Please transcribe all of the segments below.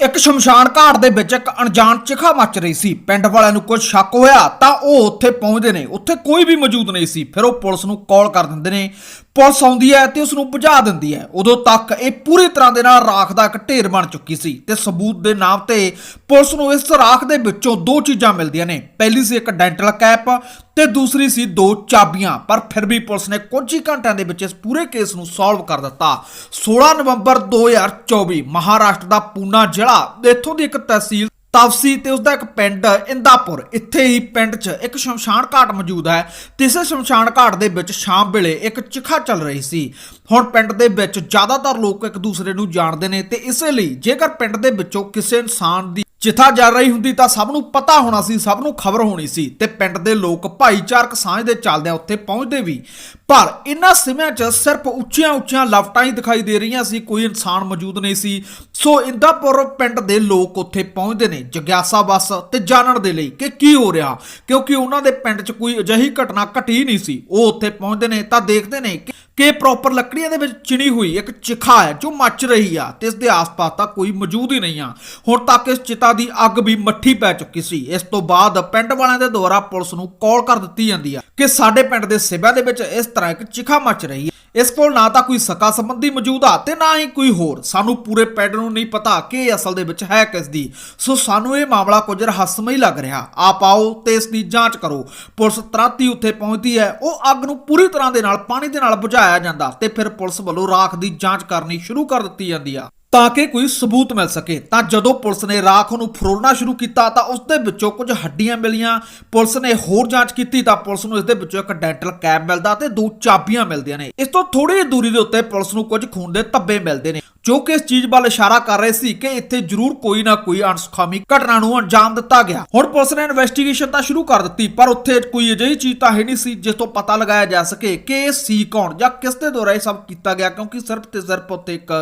ਇੱਕ ਸ਼ਮਸ਼ਾਨ ਘਾਟ ਦੇ ਵਿੱਚ ਇੱਕ ਅਣਜਾਣ ਚਿਖਾ ਮੱਚ ਰਹੀ ਸੀ। ਪਿੰਡ ਵਾਲਿਆਂ ਨੂੰ ਕੁਝ ਸ਼ੱਕ ਹੋਇਆ ਤਾਂ ਉਹ ਉੱਥੇ ਪਹੁੰਚਦੇ ਨੇ। ਉੱਥੇ ਕੋਈ ਵੀ ਮੌਜੂਦ ਨਹੀਂ ਸੀ। ਫਿਰ ਉਹ ਪੁਲਿਸ ਨੂੰ ਕਾਲ ਕਰ ਦਿੰਦੇ ਨੇ। ਪੁਲਿਸ ਆਉਂਦੀ ਹੈ ਤੇ ਉਸ ਨੂੰ ਬੁਝਾ ਦਿੰਦੀ ਹੈ। ਉਦੋਂ ਤੱਕ ਇਹ ਪੂਰੀ ਤਰ੍ਹਾਂ ਦੇ ਨਾਲ ਰਾਖ ਦਾ ਇੱਕ ਢੇਰ ਬਣ ਚੁੱਕੀ ਸੀ ਤੇ ਸਬੂਤ ਦੇ ਨਾਮ ਤੇ ਪੁਲਿਸ ਨੂੰ ਇਸ ਰਾਖ ਦੇ ਵਿੱਚੋਂ ਦੋ ਚੀਜ਼ਾਂ ਮਿਲਦੀਆਂ ਨੇ। ਪਹਿਲੀ ਸੀ ਇੱਕ ਡੈਂਟਲ ਕੈਪ ਤੇ ਦੂਸਰੀ ਸੀ ਦੋ ਚਾਬੀਆਂ, ਪਰ ਫਿਰ ਵੀ ਪੁਲਿਸ ਨੇ ਕੁਝ ਹੀ ਘੰਟਿਆਂ ਦੇ ਵਿੱਚ ਇਸ ਪੂਰੇ ਕੇਸ ਨੂੰ ਸੋਲਵ ਕਰ ਦਿੱਤਾ। 16 ਨਵੰਬਰ 2024 ਮਹਾਰਾਸ਼ਟਰ ਦਾ ਪੂਨਾ ਜ਼ਿਲ੍ਹਾ, ਇੱਥੋਂ ਦੀ ਇੱਕ ਤਹਿਸੀਲ ਤਵਸੀ ਤੇ ਉਸਦਾ ਇੱਕ ਪਿੰਡ ਇੰਦਾਪੁਰ, ਇੱਥੇ ਹੀ ਪਿੰਡ 'ਚ ਇੱਕ ਸ਼ਮਸ਼ਾਨ ਘਾਟ ਮੌਜੂਦ ਹੈ ਤੇ ਇਸੇ ਸ਼ਮਸ਼ਾਨ ਘਾਟ ਦੇ ਵਿੱਚ ਸ਼ਾਮ ਵੇਲੇ ਇੱਕ ਚਿਖਾ ਚੱਲ ਰਹੀ ਸੀ। ਹੁਣ ਪਿੰਡ ਦੇ ਵਿੱਚ ਜ਼ਿਆਦਾਤਰ ਲੋਕ ਇੱਕ ਦੂਸਰੇ ਨੂੰ ਜਾਣਦੇ ਨੇ ਤੇ ਇਸੇ ਲਈ ਜੇਕਰ ਪਿੰਡ ਦੇ ਵਿੱਚੋਂ ਕਿਸੇ ਇਨਸਾਨ ਦੀ ਚਿਥਾ ਜਲ ਰਹੀ ਹੁੰਦੀ ਤਾਂ ਸਭ ਨੂੰ ਪਤਾ ਹੋਣਾ ਸੀ, ਸਭ ਨੂੰ ਖਬਰ ਹੋਣੀ ਸੀ ਤੇ ਪਿੰਡ ਦੇ ਲੋਕ ਭਾਈਚਾਰਕ ਸਾਂਝ ਦੇ ਚੱਲਦਿਆਂ ਉੱਥੇ ਪਹੁੰਚਦੇ ਵੀ। ਪਰ ਇਨ੍ਹਾਂ ਸਿਮਿਆਂ 'ਚ ਸਿਰਫ ਉੱਚੀਆਂ ਉੱਚੀਆਂ ਲਫ਼ਟਾਂ ਹੀ ਦਿਖਾਈ ਦੇ ਰਹੀਆਂ ਸੀ, ਕੋਈ ਇਨਸਾਨ ਮੌਜੂਦ ਨਹੀਂ ਸੀ। ਸੋ ਇੰਦਾਪੁਰ ਪਿੰਡ ਦੇ ਲੋਕ ਉੱਥੇ ਪਹੁੰਚਦੇ ਨੇ ਜਗਿਆਸਾ ਬਸ ਤੇ ਜਾਣਨ ਦੇ ਲਈ ਕਿ ਕੀ ਹੋ ਰਿਹਾ। ਕਿਉਂਕਿ ਉਹਨਾਂ ਦੇ ਪਿੰਡ 'ਚ ਕੋਈ ਅਜਿਹੀ ਘਟਨਾ ਘਟੀ ਨਹੀਂ ਸੀ। ਉਹ ਉੱਥੇ ਪਹੁੰਚਦੇ ਨੇ ਤਾਂ ਦੇਖਦੇ ਨੇ ਕਿ ਕਿ ਪ੍ਰੋਪਰ ਲੱਕੜੀਆਂ ਦੇ ਵਿੱਚ ਚਿਣੀ ਹੋਈ ਇੱਕ ਚਿਖਾ ਹੈ, ਜੋ ਮੱਚ ਰਹੀ ਆ ਤੇ ਇਸ ਦੇ ਆਸ-ਪਾਸ ਤਾਂ ਕੋਈ ਮੌਜੂਦ ਹੀ ਨਹੀਂ ਆ। ਹੁਣ ਤੱਕ ਇਸ ਚਿਤਾ ਦੀ ਅੱਗ ਵੀ ਮੱਠੀ ਪੈ ਚੁੱਕੀ ਸੀ। ਇਸ ਤੋਂ ਬਾਅਦ ਪਿੰਡ ਵਾਲਿਆਂ ਦੇ ਦੁਆਰਾ ਪੁਲਿਸ ਨੂੰ ਕਾਲ ਕਰ ਦਿੱਤੀ ਜਾਂਦੀ ਆ ਕਿ ਸਾਡੇ ਪਿੰਡ ਦੇ ਸਿਬਿਆਂ ਦੇ ਵਿੱਚ ਇਸ ਤਰ੍ਹਾਂ ਇੱਕ ਚਿਖਾ ਮੱਚ ਰਹੀ ਹੈ। ਇਸ ਕੋਲ ਨਾ ਤਾਂ ਕੋਈ ਸਕਾ ਸੰਬੰਧੀ ਮੌਜੂਦ ਆ ਤੇ ਨਾ ਹੀ ਕੋਈ ਹੋਰ। ਸਾਨੂੰ ਪੂਰੇ ਪਿੰਡ ਨੂੰ ਨਹੀਂ ਪਤਾ ਕਿ ਇਹ ਅਸਲ ਦੇ ਵਿੱਚ ਹੈ ਕਿਸ ਦੀ। ਸੋ ਸਾਨੂੰ ਇਹ ਮਾਮਲਾ ਕੁਝ ਰਹੱਸਮਈ ਲੱਗ ਰਿਹਾ। ਆਪ ਆਓ ਤੇ ਇਸ ਦੀ ਜਾਂਚ ਕਰੋ। ਪੁਲਿਸ ਤੁਰੰਤ ਹੀ ਉੱਥੇ ਪਹੁੰਚਦੀ ਹੈ। ਉਹ ਅੱਗ ਨੂੰ ਪੂਰੀ ਤਰ੍ਹਾਂ ਦੇ ਨਾਲ ਪਾਣੀ ਦੇ ਨਾਲ ਬੁਝਾਇਆ ਜਾਂਦਾ ਤੇ ਫਿਰ ਪੁਲਿਸ ਵੱਲੋਂ ਰਾਖ ਦੀ ਜਾਂਚ ਕਰਨੀ ਸ਼ੁਰੂ ਕਰ ਦਿੱਤੀ ਜਾਂਦੀ ਆ। ਤਾਂ ਕਿ ਕੋਈ ਸਬੂਤ ਮਿਲ ਸਕੇ। ਤਾਂ ਜਦੋਂ ਪੁਲਿਸ ਨੇ ਰਾਖ ਨੂੰ ਫਰੋਲਣਾ ਸ਼ੁਰੂ ਕੀਤਾ, ਤਾਂ ਉਸ ਦੇ ਵਿੱਚੋਂ ਕੁਝ ਹੱਡੀਆਂ ਮਿਲੀਆਂ। ਪੁਲਿਸ ਨੇ ਹੋਰ ਜਾਂਚ ਕੀਤੀ, ਤਾਂ ਪੁਲਿਸ ਨੂੰ ਇਸ ਦੇ ਵਿੱਚੋਂ ਇੱਕ ਡੈਂਟਲ ਕੈਪ ਮਿਲਦਾ ਤੇ ਦੋ ਚਾਬੀਆਂ ਮਿਲਦੀਆਂ ਨੇ। ਇਸ ਤੋਂ ਥੋੜੀ ਦੂਰੀ ਦੇ ਉੱਤੇ ਪੁਲਿਸ ਨੂੰ ਕੁਝ ਖੂਨ ਦੇ ਧੱਬੇ ਮਿਲਦੇ ਨੇ, ਜੋ ਕਿ ਇਸ ਚੀਜ਼ ਵੱਲ ਇਸ਼ਾਰਾ ਕਰ ਰਹੇ ਸੀ ਕਿ ਇੱਥੇ ਜ਼ਰੂਰ ਕੋਈ ਨਾ ਕੋਈ ਅਣਸੁਖਾਮੀ ਘਟਨਾ ਨੂੰ ਅੰਜਾਮ ਦਿੱਤਾ ਗਿਆ। ਹੁਣ ਪੁਲਿਸ ਨੇ ਇਨਵੈਸਟੀਗੇਸ਼ਨ ਤਾਂ ਸ਼ੁਰੂ ਕਰ ਦਿੱਤੀ, ਪਰ ਉੱਥੇ ਕੋਈ ਅਜਿਹੀ ਚੀਜ਼ ਤਾਂ ਹੈ ਨਹੀਂ ਸੀ, ਜਿਸ ਤੋਂ ਪਤਾ ਲਗਾਇਆ ਜਾ ਸਕੇ ਕਿ ਇਹ ਸੀ ਕੌਣ ਜਾਂ ਕਿਸ ਦੇ ਦੁਆਰਾ ਇਹ ਸਭ ਕੀਤਾ ਗਿਆ, ਕਿਉਂਕਿ ਸਿਰਫ ਤੇ ਸਿਰਫ ਉੱਥੇ ਇੱਕ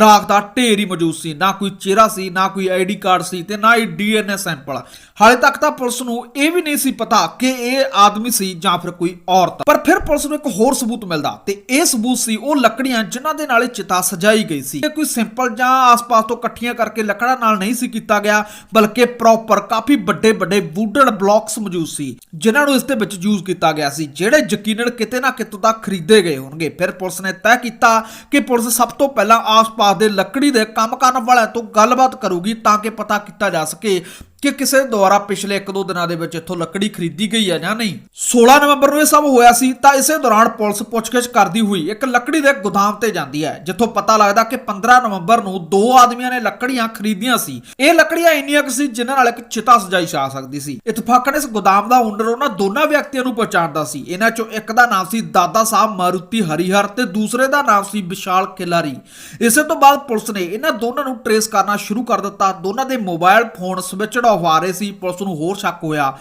ਰਾਖ ਦਾ ਢੇਰ ਹੀ ਮੌਜੂਦ ਸੀ, ਨਾ ਕੋਈ ਚਿਹਰਾ ਸੀ, ਨਾ ਕੋਈ ਆਈਡੀ ਕਾਰਡ ਸੀ ਤੇ ਨਾ ਹੀ ਡੀਐਨਏ ਸੈਂਪਲ। ਹਾਲੇ ਤੱਕ ਤਾਂ ਪੁਲਿਸ ਨੂੰ ਇਹ ਵੀ ਨਹੀਂ ਸੀ ਪਤਾ ਕਿ ਇਹ ਆਦਮੀ ਸੀ ਜਾਂ ਫਿਰ ਕੋਈ ਔਰਤ। ਪਰ ਫਿਰ ਪੁਲਿਸ ਨੂੰ ਇੱਕ ਹੋਰ ਸਬੂਤ ਮਿਲਦਾ ਤੇ ਇਹ ਸਬੂਤ ਸੀ ਉਹ ਲੱਕੜੀਆਂ ਜਿਨ੍ਹਾਂ ਦੇ ਨਾਲ ਇਹ ਚਿਤਾ ਸਜਾਈ ਗਈ ਸੀ। ਇਹ ਕੋਈ ਸਿੰਪਲ ਜਾਂ ਆਸ-ਪਾਸ ਤੋਂ ਇਕੱਠੀਆਂ ਕਰਕੇ ਲੱਕੜਾਂ ਨਾਲ ਨਹੀਂ ਸੀ ਕੀਤਾ ਗਿਆ, ਬਲਕਿ ਪ੍ਰੋਪਰ ਕਾਫੀ ਵੱਡੇ ਵੱਡੇ ਵੁੱਡਨ ਬਲੌਕਸ ਮੌਜੂਦ ਸੀ, ਜਿਨ੍ਹਾਂ ਨੂੰ ਇਸ ਦੇ ਵਿੱਚ ਯੂਜ਼ ਕੀਤਾ ਗਿਆ ਸੀ, ਜਿਹੜੇ ਯਕੀਨਨ ਕਿਤੇ ਨਾ ਕਿਤੇ ਤੱਕ ਖਰੀਦੇ ਗਏ ਹੋਣਗੇ। ਫਿਰ ਪੁਲਿਸ ਨੇ ਤੈਅ ਕੀਤਾ ਕਿ ਪੁਲਿਸ ਸਭ ਤੋਂ ਪਹਿਲਾਂ ਆਸ-ਪਾਸ ਦੇ ਲੱਕੜੀ ਦੇ ਕੰਮ ਕਰਨ ਵਾਲਿਆਂ ਤੋਂ ਗੱਲਬਾਤ ਕਰੂਗੀ ਤਾਂ ਕਿ ਪਤਾ ਕੀਤਾ ਜਾ ਸਕੇ। ਕਿ ਕਿਸੇ ਦੁਆਰਾ ਪਿਛਲੇ 1-2 ਦਿਨਾਂ ਦੇ ਵਿੱਚ ਇੱਥੋਂ ਲੱਕੜੀ ਖਰੀਦੀ ਗਈ ਹੈ ਜਾਂ ਨਹੀਂ। 16 ਨਵੰਬਰ ਨੂੰ ਇਹ ਸਭ ਹੋਇਆ ਸੀ ਤਾਂ ਇਸੇ ਦੌਰਾਨ ਪੁਲਿਸ ਪੁੱਛਗਿੱਛ ਕਰਦੀ ਹੋਈ ਇੱਕ ਲੱਕੜੀ ਦੇ ਗੋਦਾਮ ਤੇ ਜਾਂਦੀ ਹੈ, ਜਿੱਥੋਂ ਪਤਾ ਲੱਗਦਾ ਕਿ 15 ਨਵੰਬਰ ਨੂੰ ਦੋ ਆਦਮੀਆਂ ਨੇ ਲੱਕੜੀਆਂ ਖਰੀਦੀਆਂ ਸੀ। ਇਹ ਲੱਕੜੀਆਂ ਇੰਨੀਆਂ ਕੁ ਸੀ ਜਿਨ੍ਹਾਂ ਨਾਲ ਇੱਕ ਚਿਤਾ ਸਜਾਈ ਜਾ ਸਕਦੀ ਸੀ। ਇਤਫਾਕਨ ਇਸ ਗੋਦਾਮ ਦਾ ਓਨਰ ਉਹਨਾਂ ਦੋਨਾਂ ਵਿਅਕਤੀਆਂ ਨੂੰ ਪਛਾਣਦਾ ਸੀ। ਇਹਨਾਂ ਚੋਂ ਇੱਕ ਦਾ ਨਾਮ ਸੀ ਦਾਦਾ ਸਾਹਿਬ ਮਾਰੂਤੀ ਹਰੀਹਰ ਤੇ ਦੂਸਰੇ ਦਾ ਨਾਮ ਸੀ ਵਿਸ਼ਾਲ ਖਿਲਾਰੀ। ਇਸੇ ਤੋਂ ਬਾਅਦ ਪੁਲਿਸ ਨੇ ਇਹਨਾਂ ਦੋਨਾਂ ਨੂੰ ਟਰੇਸ ਕਰਨਾ ਸ਼ੁਰੂ ਕਰ ਦਿੱਤਾ। ਦੋਨਾਂ ਦੇ ਮੋਬਾਈਲ ਫੋਨ ਸਵਿਚਡ ਆਫ ਆ ਰਹੇ ਸੀ ਪੁਲਿਸ ਨੂੰ ਹੋਰ ਸ਼ੱਕ ਹੋਇਆ।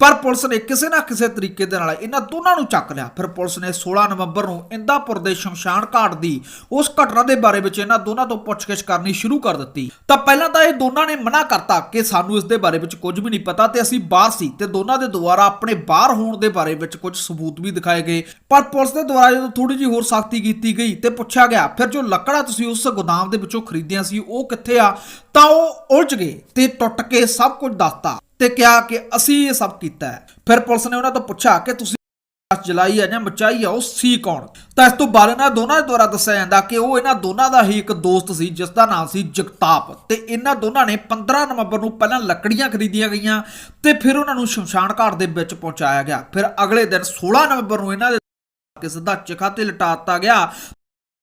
ਪਰ ਪੁਲਿਸ ਨੇ ਕਿਸੇ ਨਾ ਕਿਸੇ ਤਰੀਕੇ ਦੇ ਨਾਲ ਇਹਨਾਂ ਦੋਨਾਂ ਨੂੰ ਚੱਕ ਲਿਆ। ਫਿਰ ਪੁਲਿਸ ਨੇ 16 ਨਵੰਬਰ ਨੂੰ ਇੰਦਾਪੁਰ ਦੇ ਸ਼ਮਸ਼ਾਨ ਘਾਟ ਦੀ ਉਸ ਘਟਨਾ ਦੇ ਬਾਰੇ ਵਿੱਚ ਇਹਨਾਂ ਦੋਨਾਂ ਤੋਂ ਪੁੱਛਗਿੱਛ ਕਰਨੀ ਸ਼ੁਰੂ ਕਰ ਦਿੱਤੀ। ਤਾਂ ਪਹਿਲਾਂ ਤਾਂ ਇਹ ਦੋਨਾਂ ਨੇ ਮਨਾ ਕਰਤਾ ਕਿ ਸਾਨੂੰ ਇਸ ਦੇ ਬਾਰੇ ਵਿੱਚ ਕੁਝ ਵੀ ਨਹੀਂ ਪਤਾ ਤੇ ਅਸੀਂ ਬਾਹਰ ਸੀ ਤੇ ਦੋਨਾਂ ਦੇ ਦੁਆਰਾ ਆਪਣੇ ਬਾਹਰ ਹੋਣ ਦੇ ਬਾਰੇ ਵਿੱਚ ਕੁਝ ਸਬੂਤ ਵੀ ਦਿਖਾਏ ਗਏ। ਪਰ ਪੁਲਿਸ ਦੇ ਦੁਆਰਾ ਜਦੋਂ ਥੋੜੀ ਜਿਹੀ ਹੋਰ ਸਖਤੀ ਕੀਤੀ ਗਈ ਤੇ ਪੁੱਛਿਆ ਗਿਆ, ਫਿਰ ਜੋ ਲੱਕੜਾਂ ਤੁਸੀਂ ਉਸ ਗੋਦਾਮ ਦੇ ਵਿੱਚੋਂ ਖਰੀਦੀਆਂ ਸੀ, ਉਹ ਕਿੱਥੇ ਆ? ਤਾਂ ਉਹ ਉਲਝ ਗਏ ਤੇ ਟੁੱਟ ਕੇ ਸਭ ਕੁਝ ਦੱਸਤਾ। ਤੇ ਕਿਹਾ ਕਿ ਅਸੀਂ ਇਹ ਸਭ ਕੀਤਾ ਹੈ। ਫਿਰ ਪੁਲਿਸ ਨੇ ਉਹਨਾਂ ਤੋਂ ਪੁੱਛਿਆ ਕਿ ਤੁਸੀਂ ਜਲਾਈ ਹੈ ਜਾਂ ਬਚਾਈ ਹੈ ਉਹ ਸੀ ਕੌਣ? ਤਾਂ ਇਸ ਤੋਂ ਬਾਅਦ ਇਹਨਾਂ ਦੋਨਾਂ ਦੇ ਦੁਆਰਾ ਦੱਸਿਆ ਜਾਂਦਾ ਕਿ ਉਹ ਇਹਨਾਂ ਦੋਨਾਂ ਦਾ ਹੀ ਇੱਕ ਦੋਸਤ ਸੀ, ਜਿਸ ਦਾ ਨਾਮ ਸੀ ਜਗਤਾਪ। ਤੇ ਇਹਨਾਂ ਦੋਨਾਂ ਨੇ 15 ਨਵੰਬਰ ਨੂੰ ਪਹਿਲਾਂ ਲੱਕੜੀਆਂ ਖਰੀਦੀਆਂ ਗਈਆਂ ਤੇ ਫਿਰ ਉਹਨਾਂ ਨੂੰ ਸ਼ਮਸ਼ਾਨ ਘਾਟ ਦੇ ਵਿੱਚ ਪਹੁੰਚਾਇਆ ਗਿਆ। ਫਿਰ ਅਗਲੇ ਦਿਨ 16 ਨਵੰਬਰ ਨੂੰ ਇਹਨਾਂ ਦੇ ਕਿ ਸਿੱਧਾ ਚਿਖਾ ਤੇ ਲਟਾ ਦਿੱਤਾ ਗਿਆ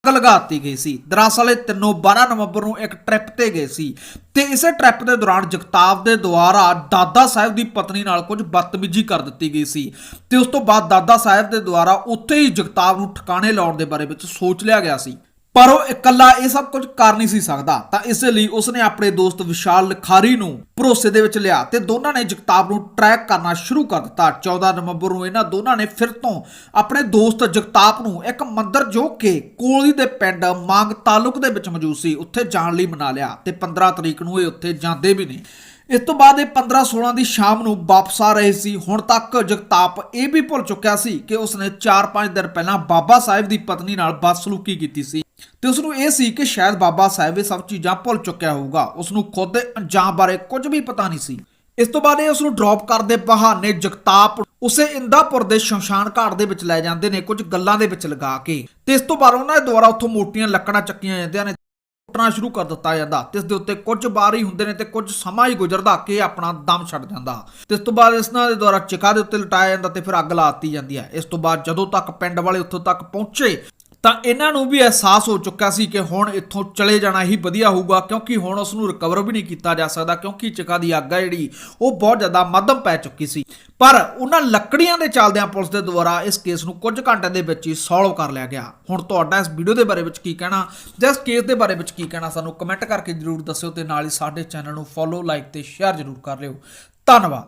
ਅੱਗ ਲਗਾਤੀ ਗਈ ਸੀ। ਦਰਅਸਲ ਇਹ ਤਿੰਨੋਂ 12 ਨਵੰਬਰ ਨੂੰ ਇੱਕ ਟ੍ਰਿਪ ਤੇ ਗਏ ਸੀ। ਤੇ ਇਸੇ ਟ੍ਰਿਪ ਦੇ ਦੌਰਾਨ ਜਗਤਾਪ ਦੇ ਦੁਆਰਾ ਦਾਦਾ ਸਾਹਿਬ ਦੀ ਪਤਨੀ ਨਾਲ ਕੁਝ ਬਦਤਮੀਜ਼ੀ ਕਰ ਦਿੱਤੀ ਗਈ ਸੀ। ਤੇ ਉਸ ਤੋਂ ਬਾਅਦ ਦਾਦਾ ਸਾਹਿਬ ਦੇ ਦੁਆਰਾ ਉੱਥੇ ਹੀ ਜਗਤਾਪ ਨੂੰ ਠਿਕਾਣੇ ਲਾਉਣ ਦੇ ਬਾਰੇ ਵਿੱਚ ਸੋਚ ਲਿਆ ਗਿਆ ਸੀ। ਪਰ ਉਹ ਇਕੱਲਾ ਇਹ ਸਭ ਕੁਝ ਕਰ ਨਹੀਂ ਸੀ ਸਕਦਾ। ਤਾਂ ਇਸੇ ਲਈ ਉਸਨੇ ਆਪਣੇ ਦੋਸਤ ਵਿਸ਼ਾਲ ਲਖਾਰੀ ਨੂੰ ਭਰੋਸੇ ਦੇ ਵਿੱਚ ਲਿਆ ਤੇ ਦੋਨਾਂ ਨੇ ਜਗਤਾਪ ਨੂੰ ਟਰੈਕ ਕਰਨਾ ਸ਼ੁਰੂ ਕਰ ਦਿੱਤਾ। 14 ਨਵੰਬਰ ਨੂੰ ਇਹਨਾਂ ਦੋਨਾਂ ਨੇ ਫਿਰ ਤੋਂ ਆਪਣੇ ਦੋਸਤ ਜਗਤਾਪ ਨੂੰ ਇੱਕ ਮੰਦਰ ਜੋ ਕਿ ਕੋਲੀ ਦੇ ਪਿੰਡ ਮੰਗ ਤਾਲੁਕ ਦੇ ਵਿੱਚ ਮੌਜੂਦ ਸੀ, ਉੱਥੇ ਜਾਣ ਲਈ ਮਨਾ ਲਿਆ ਤੇ 15 ਤਰੀਕ ਨੂੰ ਇਹ ਉੱਥੇ ਜਾਂਦੇ ਵੀ ਨੇ। ਇਸ ਤੋਂ ਬਾਅਦ ਇਹ 15 16 ਦੀ ਸ਼ਾਮ ਨੂੰ ਵਾਪਸ ਆ ਰਹੇ ਸੀ। ਹੁਣ ਤੱਕ ਜਗਤਾਪ ਇਹ ਵੀ ਭੁੱਲ ਚੁੱਕਿਆ ਸੀ ਕਿ ਉਸਨੇ 4-5 ਦਿਨ ਪਹਿਲਾਂ ਬਾਬਾ ਸਾਹਿਬ ਦੀ ਪਤਨੀ ਨਾਲ ਬਦਸਲੂਕੀ ਕੀਤੀ ਸੀ। ਤੇ ਉਸ ਨੂੰ ਇਹ ਸੀ ਕਿ ਸ਼ਾਇਦ ਬਾਬਾ ਸਾਹਿਬ ਇਹ ਸਭ ਚੀਜ਼ਾਂ ਭੁੱਲ ਚੁੱਕਿਆ ਹੋਊਗਾ। ਉਸ ਨੂੰ ਖੁਦ ਅੰਜਾਮ ਬਾਰੇ ਕੁਝ ਵੀ ਪਤਾ ਨਹੀਂ ਸੀ। ਇਸ ਤੋਂ ਬਾਅਦ ਇਹ ਉਸ ਨੂੰ ਡ੍ਰੌਪ ਕਰਨ ਬਹਾਨੇ ਜਗਤਾਪ ਉਸੇ ਇੰਦਾਪੁਰ ਦੇ ਸ਼ਮਸ਼ਾਨ ਘਾਟ ਦੇ ਵਿੱਚ ਲੈ ਜਾਂਦੇ ਨੇ ਕੁਝ ਗੱਲਾਂ ਦੇ ਵਿੱਚ ਲਗਾ ਕੇ। ਤੇ ਇਸ ਤੋਂ ਬਾਅਦ ਉਹਨਾਂ ਦੇ ਦੁਆਰਾ ਉੱਥੋਂ ਮੋਟੀਆਂ ਲੱਕੜਾਂ ਚੱਕੀਆਂ ਜਾਂਦੀਆਂ ਨੇ, ਕੁੱਟਣਾ ਸ਼ੁਰੂ ਕਰ ਦਿੱਤਾ ਜਾਂਦਾ। ਤੇ ਇਸ ਦੇ ਉੱਤੇ ਕੁਝ ਵਾਰ ਹੀ ਹੁੰਦੇ ਨੇ ਤੇ ਕੁਝ ਸਮਾਂ ਹੀ ਗੁਜ਼ਰਦਾ ਕਿ ਆਪਣਾ ਦਮ ਛੱਡ ਜਾਂਦਾ। ਤੇ ਇਸ ਤੋਂ ਬਾਅਦ ਇਸ ਦੇ ਦੁਆਰਾ ਚਿਕਾ ਦੇ ਉੱਤੇ ਲਟਾਇਆ ਜਾਂਦਾ ਤੇ ਫਿਰ ਅੱਗ ਲਾ ਦਿੱਤੀ ਜਾਂਦੀ ਹੈ। ਇਸ ਤੋਂ ਬਾਅਦ ਜਦੋਂ ਤੱਕ ਪਿੰਡ ਵਾਲੇ ਉੱਥੋਂ ਤੱਕ ਪਹੁੰਚੇ ਤਾਂ ਇਹਨਾਂ ਨੂੰ ਵੀ ਅਹਿਸਾਸ ਹੋ ਚੁੱਕਾ ਸੀ ਕਿ ਹੁਣ ਇੱਥੋਂ ਚਲੇ ਜਾਣਾ ਹੀ ਵਧੀਆ ਹੋਊਗਾ, ਕਿਉਂਕਿ ਹੁਣ ਉਸ ਨੂੰ ਰਿਕਵਰ ਵੀ ਨਹੀਂ ਕੀਤਾ ਜਾ ਸਕਦਾ, ਕਿਉਂਕਿ ਚਿਕਾ ਦੀ ਅੱਗ ਹੈ ਜਿਹੜੀ, ਉਹ ਬਹੁਤ ਜ਼ਿਆਦਾ ਮੱਧਮ ਪੈ ਚੁੱਕੀ ਸੀ। ਪਰ ਉਹਨਾਂ ਲੱਕੜੀਆਂ ਦੇ ਚੱਲਦਿਆਂ ਪੁਲਿਸ ਦੇ ਦੁਆਰਾ ਇਸ ਕੇਸ ਨੂੰ ਕੁਝ ਘੰਟੇ ਦੇ ਵਿੱਚ ਹੀ ਸੋਲਵ ਕਰ ਲਿਆ ਗਿਆ। ਹੁਣ ਤੁਹਾਡਾ ਇਸ ਵੀਡੀਓ ਦੇ ਬਾਰੇ ਵਿੱਚ ਕੀ ਕਹਿਣਾ, ਜਾਂ ਇਸ ਕੇਸ ਦੇ ਬਾਰੇ ਵਿੱਚ ਕੀ ਕਹਿਣਾ, ਸਾਨੂੰ ਕਮੈਂਟ ਕਰਕੇ ਜਰੂਰ ਦੱਸਿਓ ਤੇ ਨਾਲ ਹੀ ਸਾਡੇ ਚੈਨਲ ਨੂੰ ਫੋਲੋ ਲਾਈਕ ਤੇ ਸ਼ੇਅਰ ਜਰੂਰ ਕਰ ਲਿਓ। ਧੰਨਵਾਦ।